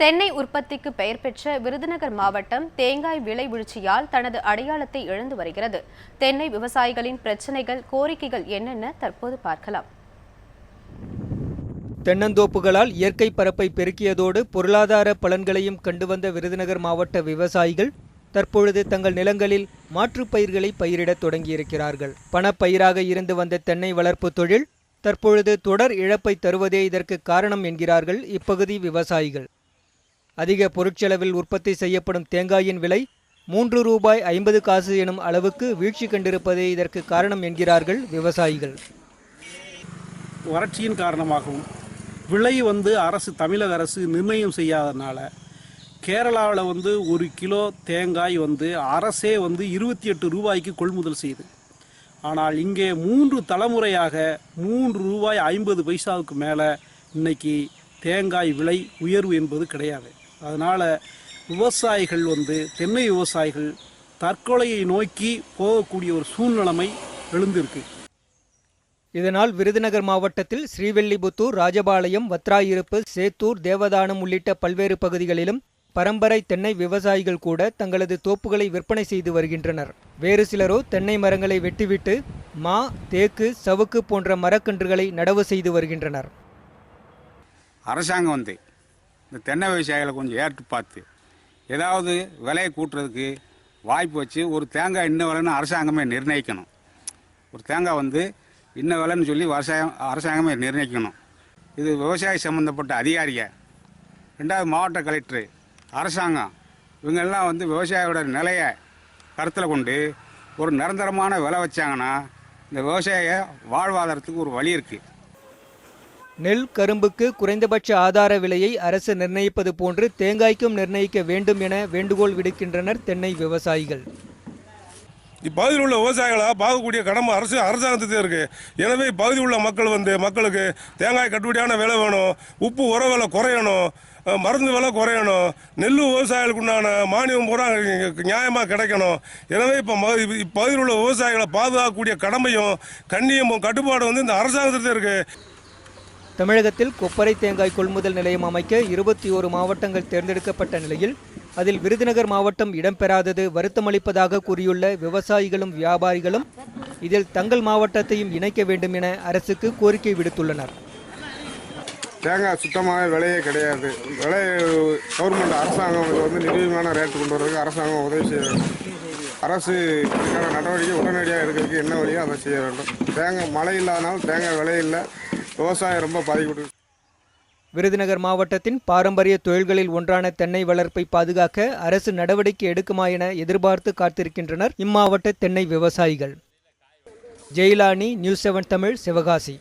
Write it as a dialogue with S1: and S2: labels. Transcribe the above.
S1: தென்னை உற்பத்திக்கு பெயர் பெற்ற விருதுநகர் மாவட்டம் தேங்காய் விலை வீழ்ச்சியால் தனது அடையாளத்தை இழந்து வருகிறது. தென்னை விவசாயிகளின் பிரச்சனைகள் கோரிக்கைகள் என்னென்ன தற்போது பார்க்கலாம்.
S2: தென்னந்தோப்புகளால் இயற்கை பரப்பை பெருக்கியதோடு பொருளாதார பலன்களையும் கண்டு வந்த விருதுநகர் மாவட்ட விவசாயிகள் தற்பொழுது தங்கள் நிலங்களில் மாற்றுப் பயிர்களை பயிரிடத் தொடங்கியிருக்கிறார்கள். பணப்பயிராக இருந்து வந்த தென்னை வளர்ப்பு தொழில் தற்பொழுது தொடர் இழப்பை தருவதே இதற்கு காரணம் என்கிறார்கள் இப்பகுதி விவசாயிகள். அதிக பொருட்செலவில் உற்பத்தி செய்யப்படும் தேங்காயின் விலை மூன்று ரூபாய் ஐம்பது காசு எனும் அளவுக்கு வீழ்ச்சி கண்டிருப்பதே இதற்கு காரணம் என்கிறார்கள் விவசாயிகள்.
S3: வறட்சியின் காரணமாகவும் விலை வந்து அரசு தமிழக அரசு நிர்ணயம் செய்யாதனால கேரளாவில் வந்து ஒரு கிலோ தேங்காய் வந்து அரசே வந்து இருபத்தி எட்டு ரூபாய்க்கு கொள்முதல் செய்யுது. ஆனால் இங்கே மூன்று தலைமுறையாக மூன்று ரூபாய் ஐம்பது பைசாவுக்கு மேலே இன்னைக்கு தேங்காய் விலை உயர்வு என்பது கிடையாது. அதனால் விவசாயிகள் வந்து தென்னை விவசாயிகள் தற்கொலையை நோக்கி போகக்கூடிய ஒரு சூழ்நிலைமை எழுந்திருக்கு.
S2: இதனால் விருதுநகர் மாவட்டத்தில் ஸ்ரீவில்லிபுத்தூர் ராஜபாளையம் வத்ராயிருப்பு சேத்தூர் தேவதானம் உள்ளிட்ட பல்வேறு பகுதிகளிலும் பரம்பரை தென்னை விவசாயிகள் கூட தங்களது தோப்புகளை விற்பனை செய்து வருகின்றனர். வேறு சிலரோ தென்னை மரங்களை வெட்டிவிட்டு மா தேக்கு சவுக்கு போன்ற மரக்கன்றுகளை நடவு செய்து வருகின்றனர்.
S4: அரசாங்கம் வந்து இந்த தென்னை விவசாயிகளை கொஞ்சம் ஏற்று பார்த்து ஏதாவது விலையை கூட்டுறதுக்கு வாய்ப்பு வச்சு ஒரு தேங்காய் இன்ன விலைன்னு அரசாங்கமே நிர்ணயிக்கணும். ஒரு தேங்காய் வந்து இன்ன விலைன்னு சொல்லி விவசாயம் அரசாங்கமே நிர்ணயிக்கணும். இது விவசாய சம்மந்தப்பட்ட அதிகாரிக ரெண்டாவது மாவட்ட கலெக்டரு அரசாங்கம் இவங்கெல்லாம் வந்து விவசாயியோட நிலையை கருத்தில் கொண்டு ஒரு நிரந்தரமான விலை வச்சாங்கன்னா இந்த விவசாய வாழ்வாதாரத்துக்கு ஒரு வழி இருக்குது
S2: நெல் கரும்புக்கு குறைந்தபட்ச ஆதார விலையை அரசு நிர்ணயிப்பது போன்று தேங்காய்க்கும் நிர்ணயிக்க வேண்டும் என வேண்டுகோள் விடுக்கின்றனர் தென்னை விவசாயிகள்.
S5: இப்பகுதியில் உள்ள விவசாயிகளாக பார்க்கக்கூடிய கடமை அரசு அரசாங்கத்துக்கு இருக்குது எனவே இப்பகுதியில் உள்ள மக்கள் வந்து மக்களுக்கு தேங்காய் கட்டுப்படியான விலை வேணும் உப்பு உர விலை குறையணும் மருந்து விலை குறையணும் நெல் விவசாயிகளுக்கு உண்டான மானியம் பூரா நியாயமாக கிடைக்கணும். எனவே இப்போ இப்பகுதியில் உள்ள விவசாயிகளை பாதுகாக்கக்கூடிய கடமையும் கண்ணியமும் கட்டுப்பாடும் வந்து இந்த அரசாங்கத்துக்கு இருக்குது
S2: தமிழகத்தில் கொப்பரை தேங்காய் கொள்முதல் நிலையம் அமைக்க இருபத்தி ஓரு மாவட்டங்கள் தேர்ந்தெடுக்கப்பட்ட நிலையில் அதில் விருதுநகர் மாவட்டம் இடம்பெறாதது வருத்தமளிப்பதாக கூறியுள்ள விவசாயிகளும் வியாபாரிகளும் இதில் தங்கள் மாவட்டத்தையும் இணைக்க வேண்டும் என அரசுக்கு கோரிக்கை விடுத்துள்ளனர்.
S6: தேங்காய் சுத்தமாக விலையே கிடையாது. விலை கவர்மெண்ட் அரசாங்கம் வந்து நிர்வீகமான ரேட்டு கொண்டு வரதுக்கு அரசாங்கம் உதவி செய்ய வேண்டும். அரசு இதுக்கான நடவடிக்கை உடனடியாக எடுக்கிறதுக்கு என்ன வழியோ அதை செய்ய வேண்டும். தேங்காய் மழை இல்லாதனால தேங்காய் விலை இல்லை. விவசாயம் ரொம்ப பாதிக்கப்பட்டு
S2: விருதுநகர் மாவட்டத்தின் பாரம்பரிய தொழில்களில் ஒன்றான தென்னை வளர்ப்பை பாதுகாக்க அரசு நடவடிக்கை எடுக்குமா என எதிர்பார்த்து காத்திருக்கின்றனர் இம்மாவட்ட தென்னை விவசாயிகள். Jailani news seven Tamil Sivakasi.